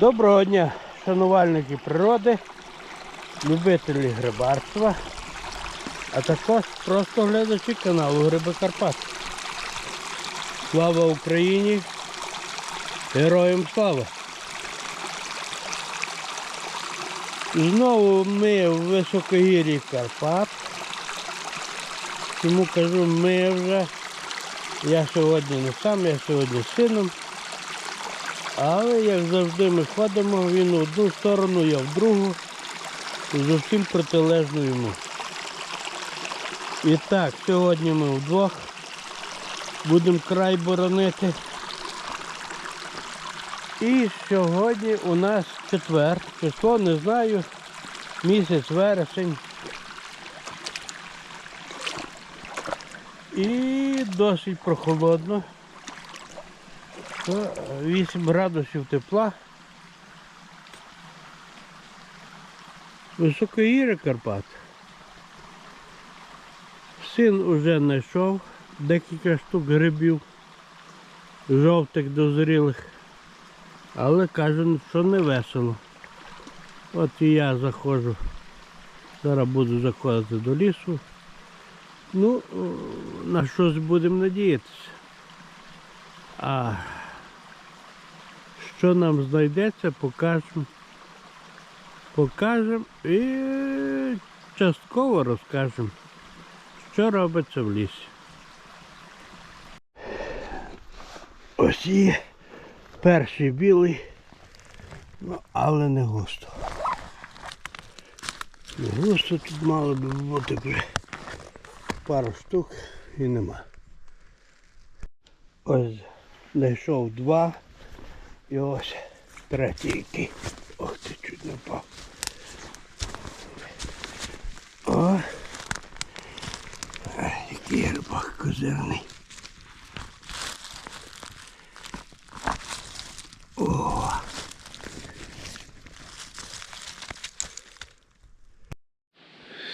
Доброго дня, шанувальники природи, любителі грибарства, а також просто глядачі каналу Гриби Карпат. Слава Україні! Героям слава! Знову ми в високогір'ї Карпат. Чому кажу ми вже. Я сьогодні не сам, я сьогодні з сином. Але як завжди ми ходимо, він в одну сторону, я в другу, зовсім протилежну йому. І так, сьогодні ми вдвох будемо край боронити. І сьогодні у нас четвер, число не знаю, місяць вересень. І досить прохолодно. То 8 градусів тепла. Високогір'я Карпат. Син уже знайшов декілька штук грибів, жовтих дозрілих, але каже, що не весело. От і я заходжу. Зараз буду заходити до лісу. Ну, на щось будемо надіятися. А що нам знайдеться, покажемо. Покажемо і частково розкажемо, що робиться в лісі. Ось є перший білий, ну, але не густо. Не густо тут мало би бути вже пару штук і нема. Ось знайшов два і ось третій який. Ох ти чуть не впав. О! Ай, Який рибак козирний. О!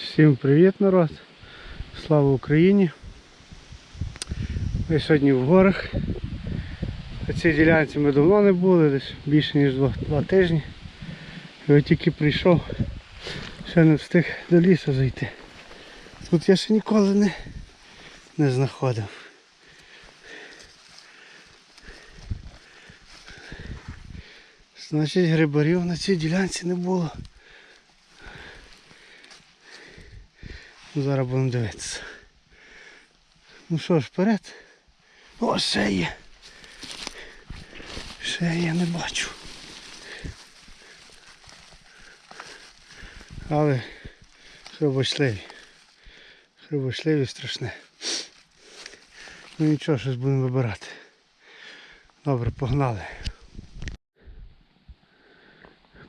Всім привіт, народ! Слава Україні! Ми сьогодні в горах. Цій ділянці ми давно не були, десь більше ніж два, два тижні. І от тільки прийшов, ще не встиг до лісу зайти. Тут я ще ніколи не, не знаходив. Значить грибарів на цій ділянці не було. Ну, Зараз будемо дивитися. Ну що ж, вперед. О, ще є. Ще я не бачу. Але хребочливі. Хребочливі страшне. Ну нічого, щось будемо вибирати. Добре, погнали.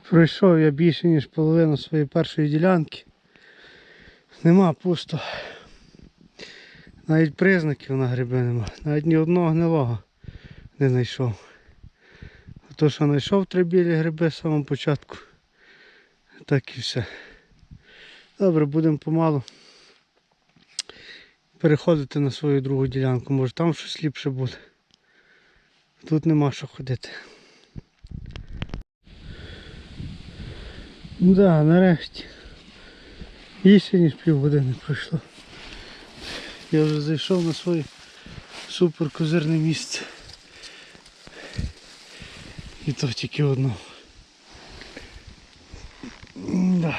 Пройшов я більше ніж половину своєї першої ділянки. Нема пусто. Навіть признаків на гриби нема. Навіть ні одного гнилого не знайшов. То, що знайшов три білі гриби з самого початку. Так і все. Добре, будемо помалу переходити на свою другу ділянку. Може там щось ліпше буде. Тут нема що ходити. Ну да, нарешті. Більше ніж півгодини пройшло. Я вже зайшов на своє супер козирне місце. І то тільки одно. Да.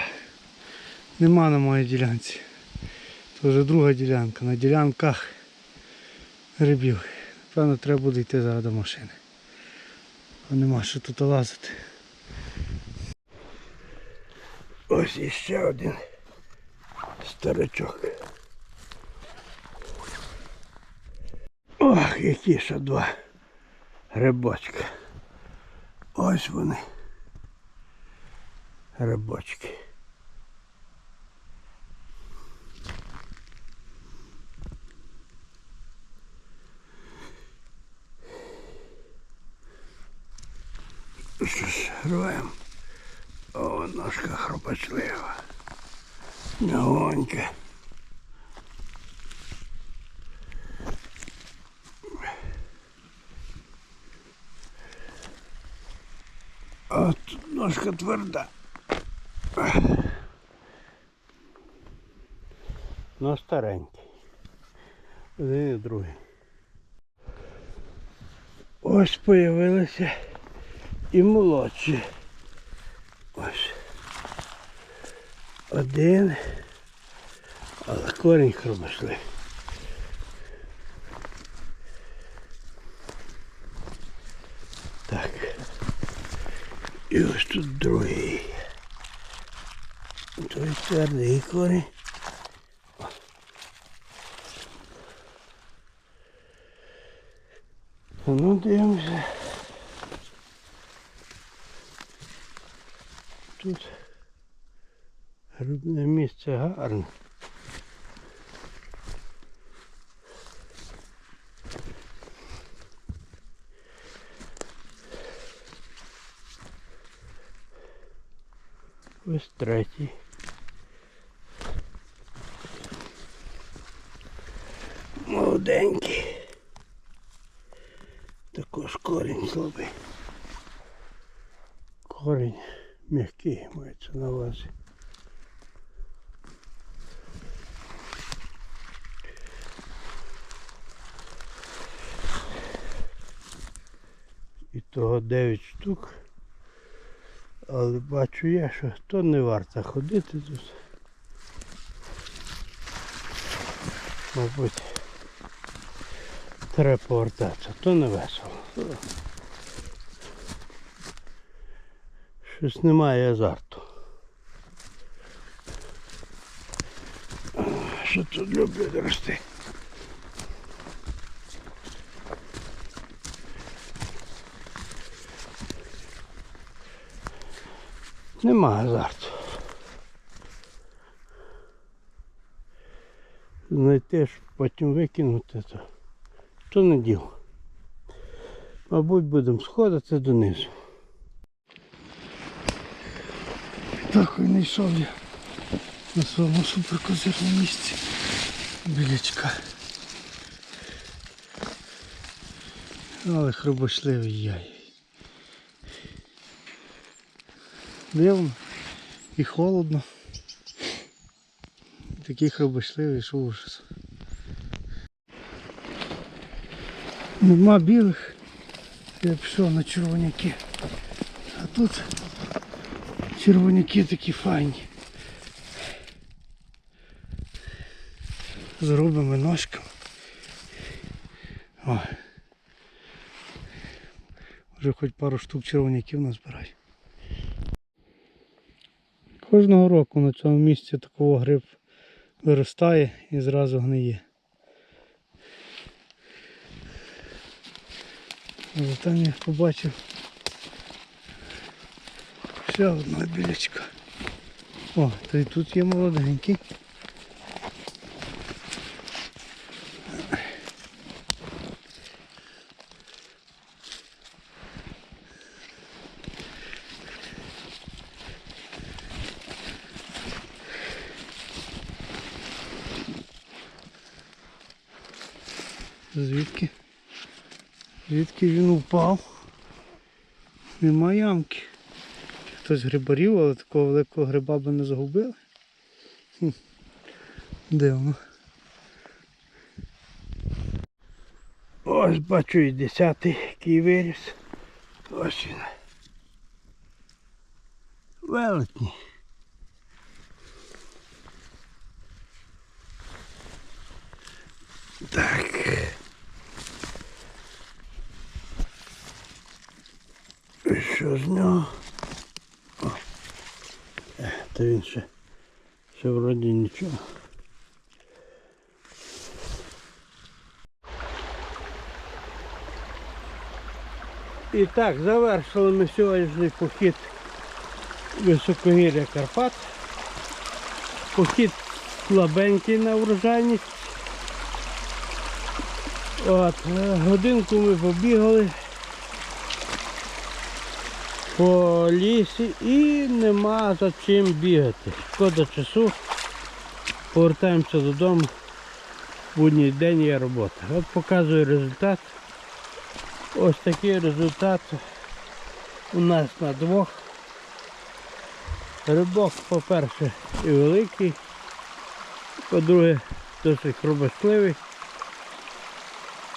Нема на моїй ділянці. Це вже друга ділянка. На ділянках грибів. Напевно, треба буде йти зараз до машини. Бо нема що тут лазити. Ось іще один старичок. Ох, які ще два грибочки. Ось вони. Грибочки. Що ж, граємо? О, ножка хропочлива. Нягонька. А тут ножка тверда. Ну, старенький. Один і другий. Ось появилися і молодші. Ось. Один. Але корінь хробошли. І ось тут другий. Той твердий корінь. Ну, дивимося. Тут грудне місце гарне. Ось третій. Молоденький. Також корінь слабий. Корінь м'який мається на увазі. І того 9 штук. Але бачу я, що то не варто ходити тут. Мабуть, треба повертатися, то не весело. Щось немає азарту. Що тут люблять рости? Нема азарту. Знайти, щоб потім викинути, то, то не діло. Мабуть, будемо сходити донизу. Так і не йшов я на своєму суперкозирному місці. Білячка. Але хробошливий яй. Дивно і холодно. Такий хробошливий, що ужас. Нема білих. Я пішов на червоняки. А тут червоняки такі файні. Зробимо ножками. О. Вже хоч пару штук червоняків назбираю. Кожного року на цьому місці такого гриб виростає і зразу гниє. Але там я побачив ще одна білячка. О, то і тут є молоденький. Звідки? Звідки він упав? Нема ямки. Хтось грибарів, але такого великого гриба би не загубили. Хм. Дивно. Ось бачу і десятий який виріс. Ось він. Велетні. Так. І що з нього? О. Е, Та він ще, ще вроді нічого. І так, завершили ми сьогоднішній похід високогір'я Карпат. Похід слабенький на врожайність. От, е, годинку ми побігали по лісі і нема за чим бігати. Шкода часу. Повертаємося додому. Будній день є робота. От показую результат. Ось такий результат у нас на двох. Рибок, по-перше, і великий, по-друге, досить хробостливий.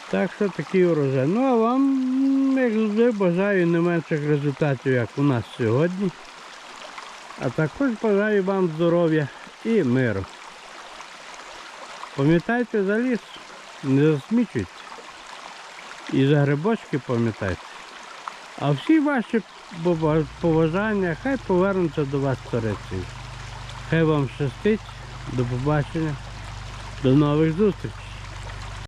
Так що такий урожай. Ну а вам, як завжди, бажаю не менших результатів, як у нас сьогодні. А також бажаю вам здоров'я і миру. Пам'ятайте за ліс, не засмічуйте. І за грибочки пам'ятайте. А всі ваші побажання хай повернуться до вас сторицею. Хай вам щастить. До побачення. До нових зустрічей.